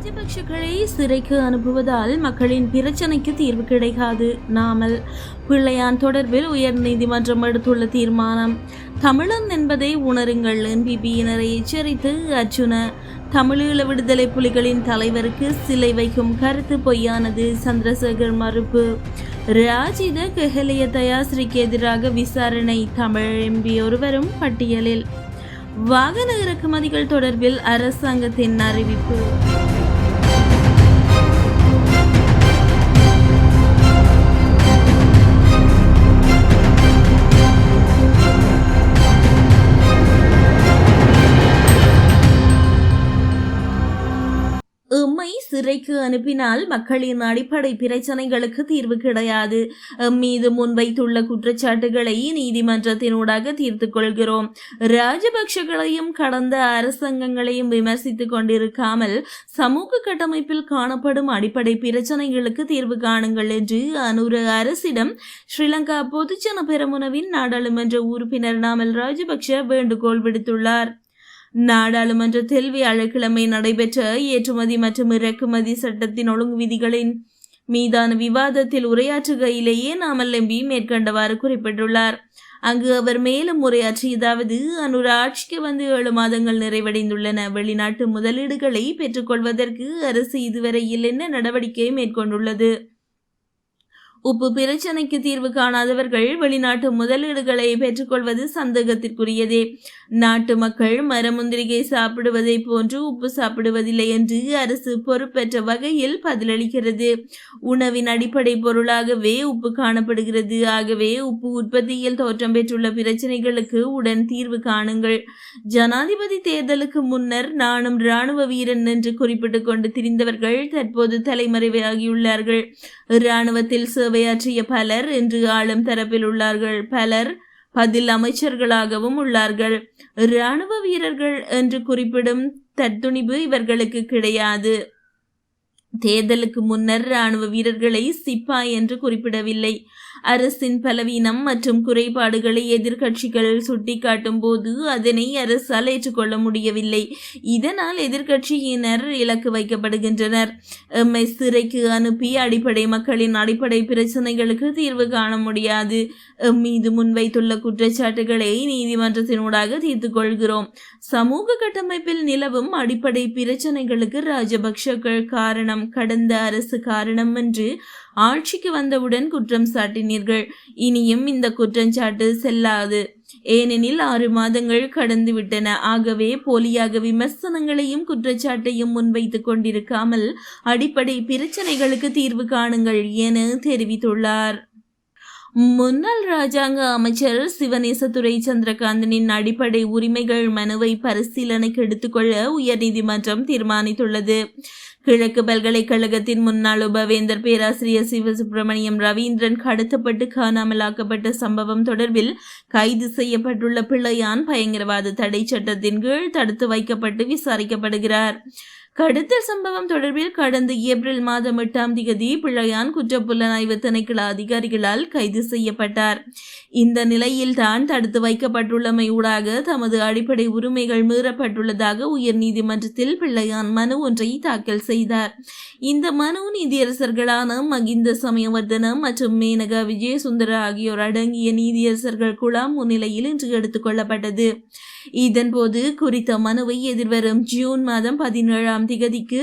ராஜபக்ஷகளை சிறைக்கு அனுப்புவதால் மக்களின் பிரச்சனைக்கு தீர்வு கிடைக்காது நாமல் பிள்ளையான் தொடர்பில் உயர் நீதிமன்றம் எடுத்துள்ள தீர்மானம். தமிழன் என்பதை உணருங்கள். என்பிபியினரை எச்சரித்து அர்ஜுன தமிழீழ விடுதலை புலிகளின் தலைவருக்கு சிலை வைக்கும் கருத்து பொய்யானது. சந்திரசேகர் மறுப்பு. ராஜித கெஹலிய தயாஸ்ரீக்கு எதிராக விசாரணை. தமிழ் எம்பி ஒருவரும் பட்டியலில். வாகன இறக்குமதிகள் தொடர்பில் அரசாங்கத்தின் அறிவிப்பு. சிறைக்கு அனுப்பினால் மக்களின் அடிப்படை பிரச்சனைகளுக்கு தீர்வு கிடையாது. மீது முன்வைத்துள்ள குற்றச்சாட்டுகளை நீதிமன்றத்தினூடாக தீர்த்து கொள்கிறோம். ராஜபக்ஷகளையும் கடந்த அரசாங்கங்களையும் விமர்சித்துக் கொண்டிருக்காமல் சமூக கட்டமைப்பில் காணப்படும் அடிப்படை பிரச்சனைகளுக்கு தீர்வு காணுங்கள் என்று அனுர அரசிடம் ஸ்ரீலங்கா பொதுஜன பெருமுனவின் நாடாளுமன்ற உறுப்பினர் நாமல் ராஜபக்ஷ வேண்டுகோள் விடுத்துள்ளார். நாடாளுமன்றத்தில் வியாழக்கிழமை நடைபெற்ற ஏற்றுமதி மற்றும் இறக்குமதி சட்டத்தின் ஒழுங்கு விதிகளின் மீதான விவாதத்தில் உரையாற்றுகையிலேயே நாமல் எம்பி மேற்கண்டவாறு குறிப்பிட்டுள்ளார். அங்கு அவர் மேலும் உரையாற்றியதாவது அனுர ஆட்சிக்கு வந்து ஏழு மாதங்கள் நிறைவடைந்துள்ளன. வெளிநாட்டு முதலீடுகளை பெற்றுக்கொள்வதற்கு அரசு இதுவரையில் என்ன நடவடிக்கை மேற்கொண்டுள்ளது? உப்பு பிரச்சனைக்கு தீர்வு காணாதவர்கள் வெளிநாட்டு முதலீடுகளை பெற்றுக்கொள்வது சந்தேகத்திற்குரியதே. நாட்டு மக்கள் மரமுந்திரிகை சாப்பிடுவதை போன்று உப்பு சாப்பிடுவதில்லை என்று அரசு பொறுப்பேற்ற வகையில் பதிலளிக்கிறது. உணவின் அடிப்படை பொருளாகவே உப்பு காணப்படுகிறது. ஆகவே உப்பு உற்பத்தியில் தோற்றம் பெற்றுள்ள பிரச்சனைகளுக்கு உடன் தீர்வு காணுங்கள். ஜனாதிபதி தேர்தலுக்கு முன்னர் நானும் இராணுவ வீரன் என்று குறிப்பிட்டுக் கொண்டு திரிந்தவர்கள் தற்போது தலைமறைவாகியுள்ளார்கள். இராணுவத்தில் சேவையாற்றிய பலர் இன்று ஆளும் தரப்பில் உள்ளார்கள். பலர் பதில் அமைச்சர்களாகவும் உள்ளார்கள். இராணுவ வீரர்கள் என்று குறிப்பிடும் தத்துணிவு இவர்களுக்கு கிடையாது. தேர்தலுக்கு முன்னர் ராணுவ வீரர்களை சிப்பாய் என்று குறிப்பிடவில்லை. அரசின் பலவீனம் மற்றும் குறைபாடுகளை எதிர்க்கட்சிகள் சுட்டிக்காட்டும் போது அதனை அரசால் ஏற்றுக்கொள்ள முடியவில்லை. இதனால் எதிர்க்கட்சியினர் இலக்கு வைக்கப்படுகின்றனர். எம்மை சிறைக்கு அனுப்பி அடிப்படை மக்களின் அடிப்படை பிரச்சனைகளுக்கு தீர்வு காண முடியாது. எம் மீது முன்வைத்துள்ள குற்றச்சாட்டுகளை நீதிமன்றத்தினூடாக தீர்த்து கொள்கிறோம். சமூக கட்டமைப்பில் நிலவும் அடிப்படை பிரச்சனைகளுக்கு ராஜபக்ஷக்கள் காரணம். கடந்த அரசு காரணம் என்று ஆட்சிக்கு வந்தவுடன் குற்றம் சாட்டினீர்கள். இனியும் இந்த குற்றச்சாட்டு செல்லாது. ஏனெனில் ஆறு மாதங்கள் கடந்து விட்டன ஆகவே போலியாக விமர்சனங்களையும் குற்றச்சாட்டையும் முன்வைத்துக் கொண்டிருக்காமல் அடிப்படை பிரச்சனைகளுக்கு தீர்வு காணுங்கள் என தெரிவித்துள்ளார். முன்னாள் ராஜாங்க அமைச்சர் சிவநேசத்துறை சந்திரகாந்தனின் அடிப்படை உரிமைகள் மனுவை பரிசீலனைக்கு எடுத்துக்கொள்ள உயர்நீதிமன்றம் தீர்மானித்துள்ளது. கிழக்கு பல்கலைக்கழகத்தின் முன்னாள் உபவேந்தர் பேராசிரியர் சிவசுப்பிரமணியம் ரவீந்திரன் கடத்தப்பட்டு காணாமலாக்கப்பட்ட சம்பவம் தொடர்பில் கைது செய்யப்பட்டுள்ள பிள்ளையான் பயங்கரவாத தடை சட்டத்தின் கீழ் தடுத்து வைக்கப்பட்டு விசாரிக்கப்படுகிறார். கடத்தல் சம்பவம் தொடர்பில் கடந்த ஏப்ரல் மாதம் எட்டாம் திகதி பிள்ளையான் குற்றப்புலனாய்வு திணைக்கள அதிகாரிகளால் கைது செய்யப்பட்டார். இந்த நிலையில் தான் தடுத்து வைக்கப்பட்டுள்ளமை ஊடாக தமது அடிப்படை உரிமைகள் மீறப்பட்டுள்ளதாக உயர்நீதிமன்றத்தில் பிள்ளையான் மனு ஒன்றை தாக்கல் செய்தார். இந்த மனு நீதியரசர்களான மகிந்த சமயவர்தன மற்றும் மேனகா விஜயசுந்தர ஆகியோர் அடங்கிய நீதியரசர்கள் குழாம் முன்னிலையில் இன்று எடுத்துக் கொள்ளப்பட்டது. இதன்போது குறித்த மனுவை எதிர்வரும் ஜூன் மாதம் பதினேழாம் திகதிக்கு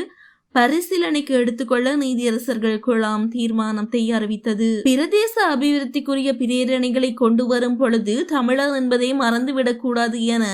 பரிசீலனைக்கு எடுத்துக்கொள்ள நீதியரசர்கள் குழாம் தீர்மானத்தை அறிவித்தது. பிரதேச அபிவிருத்திக்குரிய பிரேரணைகளை கொண்டு வரும் பொழுது தமிழர் என்பதை மறந்துவிடக் கூடாது என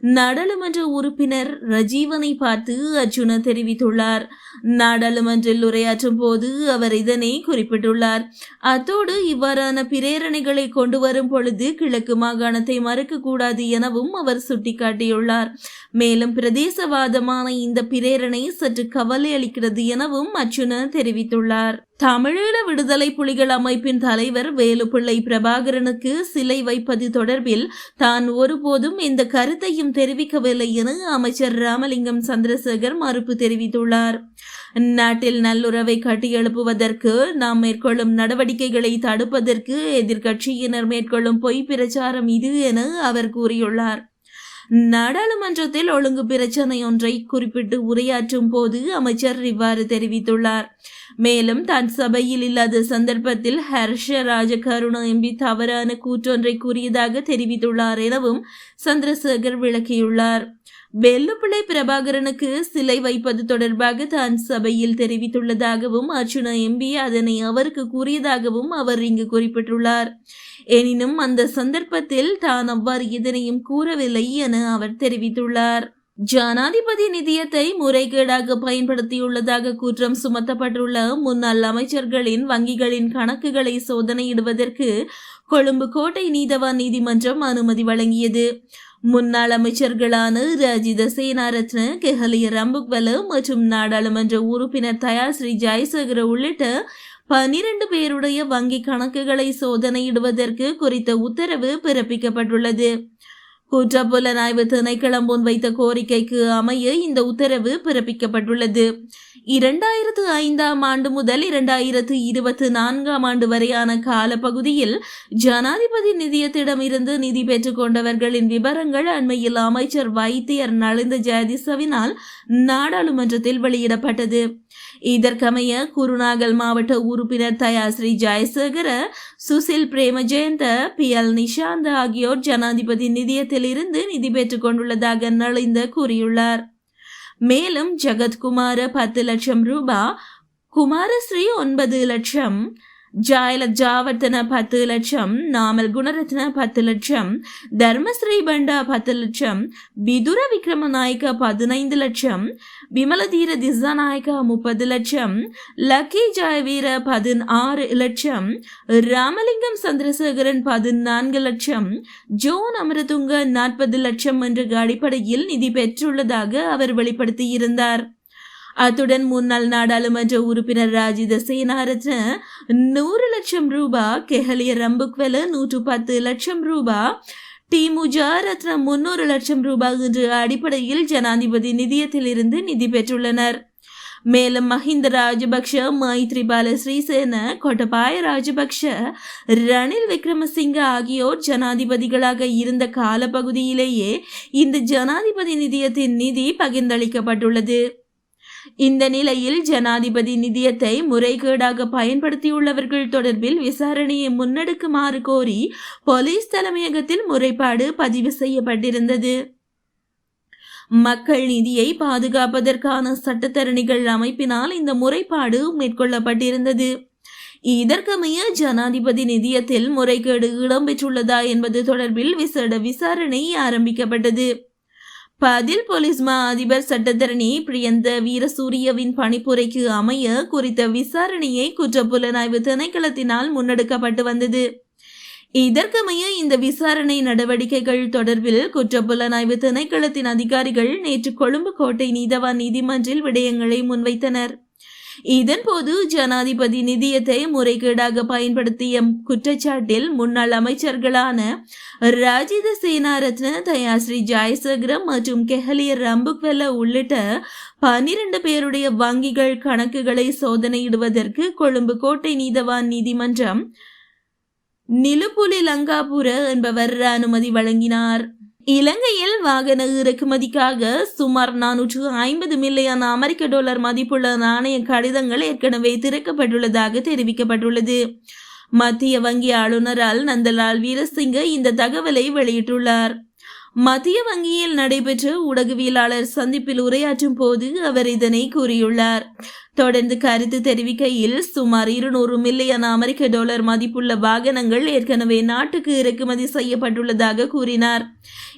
நாடாளுமன்ற உறுப்பினர் ரஜீவனை பார்த்து அர்ஜுன தெரிவித்துள்ளார். நாடாளுமன்றில் உரையாற்றும் போது அவர் இதனை குறிப்பிட்டுள்ளார். அத்தோடு இவ்வாறான பிரேரணைகளை கொண்டு வரும் பொழுது கிழக்கு மாகாணத்தை மறுக்கக்கூடாது எனவும் அவர் சுட்டிக்காட்டியுள்ளார். மேலும் பிரதேசவாதமான இந்த பிரேரணை சற்று கவலை அளிக்கிறது எனவும் அர்ஜுன தெரிவித்துள்ளார். தமிழீழ விடுதலை புலிகள் அமைப்பின் தலைவர் வேலுப்பிள்ளை பிரபாகரனுக்கு சிலை வைப்பது தொடர்பில் தான் ஒருபோதும் எந்த கருத்தையும் தெரிவிக்கவில்லை என அமைச்சர் ராமலிங்கம் சந்திரசேகர் மறுப்பு தெரிவித்துள்ளார். நாட்டில் நல்லுறவை கட்டியெழுப்புவதற்கு நாம் மேற்கொள்ளும் நடவடிக்கைகளை தடுப்பதற்கு எதிர்க்கட்சியினர் மேற்கொள்ளும் பொய் பிரச்சாரம் இது என அவர் கூறியுள்ளார். நாடாளுமன்றத்தில் ஒழுங்கு பிரச்சனை ஒன்றை குறிப்பிட்டு உரையாற்றும் போது அமைச்சர் இவ்வாறு தெரிவித்துள்ளார். மேலும் தான் சபையில் இல்லாத சந்தர்ப்பத்தில் ஹர்ஷ ராஜகருணா எம்பி தவறான கூற்றொன்றை கூறியதாக தெரிவித்துள்ளார் எனவும் சந்திரசேகர் விளக்கியுள்ளார். வெள்ளுப்பிள்ளை பிரபாகரனுக்கு சிலை வைப்பது தொடர்பாக தான் சபையில் தெரிவித்துள்ளதாகவும் அர்ச்சுனா எம்பி அதனை அவருக்கு கூறியதாகவும் அவர் இங்கு குறிப்பிட்டுள்ளார். எனினும் அந்த சந்தர்ப்பத்தில் தான் அவ்வாறு எதனையும் கூறவில்லை என அவர் தெரிவித்துள்ளார். ஜனாதிபதி நிதியத்தை முறைகேடாக பயன்படுத்தியுள்ளதாக குற்றம் சுமத்தப்பட்டுள்ள முன்னாள் அமைச்சர்களின் வங்கிகளின் கணக்குகளை சோதனையிடுவதற்கு கொழும்பு கோட்டை நீதவான் நீதிமன்றம் அனுமதி வழங்கியது. முன்னாள் அமைச்சர்களான ராஜித சேனாரத்ன கெஹலிய ரம்புக்வல மற்றும் நாடாளுமன்ற உறுப்பினர் தயாஸ்ரீ ஜெயசேகர உள்ளிட்ட பனிரெண்டு பேருடைய வங்கி கணக்குகளை சோதனையிடுவதற்கு குறித்த உத்தரவு பிறப்பிக்கப்பட்டுள்ளது. குற்றப்புலனாய்வு திணைக்களம் முன்வைத்த கோரிக்கைக்கு அமைய இந்த உத்தரவு பிறப்பிக்கப்பட்டுள்ளது. இரண்டாயிரத்து ஐந்தாம் ஆண்டு முதல் இரண்டாயிரத்து இருபத்தி நான்காம் ஆண்டு வரையான காலப்பகுதியில் ஜனாதிபதி நிதியத்திடமிருந்து நிதி பெற்றுக் கொண்டவர்களின் விவரங்கள் அண்மையில் அமைச்சர் வைத்தியர் நலிந்த ஜெயதிசவினால் நாடாளுமன்றத்தில் வெளியிடப்பட்டது. இதற்கமைய குருநாகல் மாவட்ட உறுப்பினர் தயாஸ்ரீ ஜெயசேகர சுசில் பிரேமஜெயந்த பி எல் நிஷாந்த் ஆகியோர் ஜனாதிபதி நிதியத்திலிருந்து நிதி பெற்றுக் கொண்டுள்ளதாக நலிந்த கூறியுள்ளார். மேலும் ஜெகத்குமார பத்து லட்சம் ரூபா குமாரஸ்ரீ ஒன்பது லட்சம் ஜாயல ஜாவர்த்தன பத்து லட்சம் நாமல் குணரத்ன பத்து லட்சம் தர்மஸ்ரீ பண்டா பத்து லட்சம் விதுர விக்ரமநாயக்க பதினைந்து லட்சம் விமலதீர திசாநாயக்க முப்பது லட்சம் லக்கி ஜாயவீர பதினாறு லட்சம் ராமலிங்கம் சந்திரசேகரன் பதினான்கு லட்சம் ஜோன் அமரதுங்க நாற்பது லட்சம் என்ற அடிப்படையில் நிதி பெற்றுள்ளதாக அவர் வெளிப்படுத்தியிருந்தார். அத்துடன் முன்னாள் நாடாளுமன்ற உறுப்பினர் ராஜித சேனாரத்ன நூறு லட்சம் ரூபா கெஹலிய ரம்புக்வெல நூற்று பத்து லட்சம் ரூபா டிமுஜா ரத்ன முன்னூறு லட்சம் ரூபாய் என்ற அடிப்படையில் ஜனாதிபதி நிதியத்திலிருந்து நிதி பெற்றுள்ளனர். மேலும் மஹிந்த ராஜபக்ஷ மைத்ரிபால ஸ்ரீசேன கொட்டபாய ராஜபக்ஷ ரணில் விக்ரமசிங்க ஆகியோர் ஜனாதிபதிகளாக இருந்த காலப்பகுதியிலேயே இந்த ஜனாதிபதி நிதியத்தின் நிதி பகிர்ந்தளிக்கப்பட்டுள்ளது. இந்த நிலையில் ஜனாதிபதி நிதியத்தை முறைகேடாக பயன்படுத்தியுள்ளவர்கள் தொடர்பில் விசாரணையை முன்னெடுக்குமாறு கோரி போலீஸ் தலைமையகத்தில் முறைப்பாடு பதிவு செய்யப்பட்டிருந்தது. மக்கள் நிதியை பாதுகாப்பதற்கான சட்டத்தரணிகள் அமைப்பினால் இந்த முறைப்பாடு மேற்கொள்ளப்பட்டிருந்தது. இதற்கமைய ஜனாதிபதி நிதியத்தில் முறைகேடு இடம்பெற்றுள்ளதா என்பது தொடர்பில் விசேட விசாரணை ஆரம்பிக்கப்பட்டது. பதில் போலீஸ் மா அதிபர் சட்டத்தரணி பிரியந்த வீரசூரியவின் பணிப்புரைக்கு அமைய குறித்த விசாரணையை குற்றப்புலனாய்வு திணைக்களத்தினால் முன்னெடுக்கப்பட்டு வந்தது. இதற்கமைய இந்த விசாரணை நடவடிக்கைகள் தொடர்பில் குற்றப்புலனாய்வு திணைக்களத்தின் அதிகாரிகள் நேற்று கொழும்பு கோட்டை நீதவான் நீதிமன்றில் விடயங்களை முன்வைத்தனர். இதன்போது ஜனாதிபதி நிதியத்தை முறைகேடாக பயன்படுத்திய குற்றச்சாட்டில் முன்னாள் அமைச்சர்களான ராஜித சேனாரத்ன தயாஸ்ரீ ஜெயசேகரம் மற்றும் கெஹலிய ரம்புக்வெல்ல உள்ளிட்ட பனிரெண்டு பேருடைய வங்கிகள் கணக்குகளை சோதனையிடுவதற்கு கொழும்பு கோட்டை நீதவான் நீதிமன்றம் நிலுப்புலி லங்காபுர என்பவர் அனுமதி வழங்கினார். இலங்கையில் வாகன இறக்குமதிக்காக சுமார் நானூற்று ஐம்பது மில்லியன் அமெரிக்க டாலர் மதிப்புள்ள நாணய கடிதங்கள் ஏற்கனவே திறக்கப்பட்டுள்ளதாக தெரிவிக்கப்பட்டுள்ளது. மத்திய வங்கி ஆளுநரால் நந்தலால் வீரசிங்க இந்த தகவலை வெளியிட்டுள்ளார். மத்திய வங்கியில் நடைபெற்ற ஊடகவியலாளர் சந்திப்பில் உரையாற்றும் போது அவர் இதனை கூறியுள்ளார். தொடர்ந்து கருத்து தெரிவிக்கையில் சுமார் இருநூறு மில்லியன் அமெரிக்க டாலர் மதிப்புள்ள வாகனங்கள் ஏற்கனவே நாட்டுக்கு இறக்குமதி செய்யப்பட்டுள்ளதாக கூறினார்.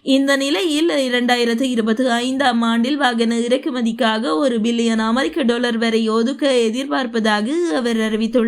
இந்த நிலையில் இரண்டாயிரத்து இருபத்தி ஐந்தாம் ஆண்டில் வாகன இறக்குமதிக்காக ஒரு பில்லியன் அமெரிக்க டாலர் வரை ஒதுக்க எதிர்பார்ப்பதாக அவர் அறிவித்துள்ளார்.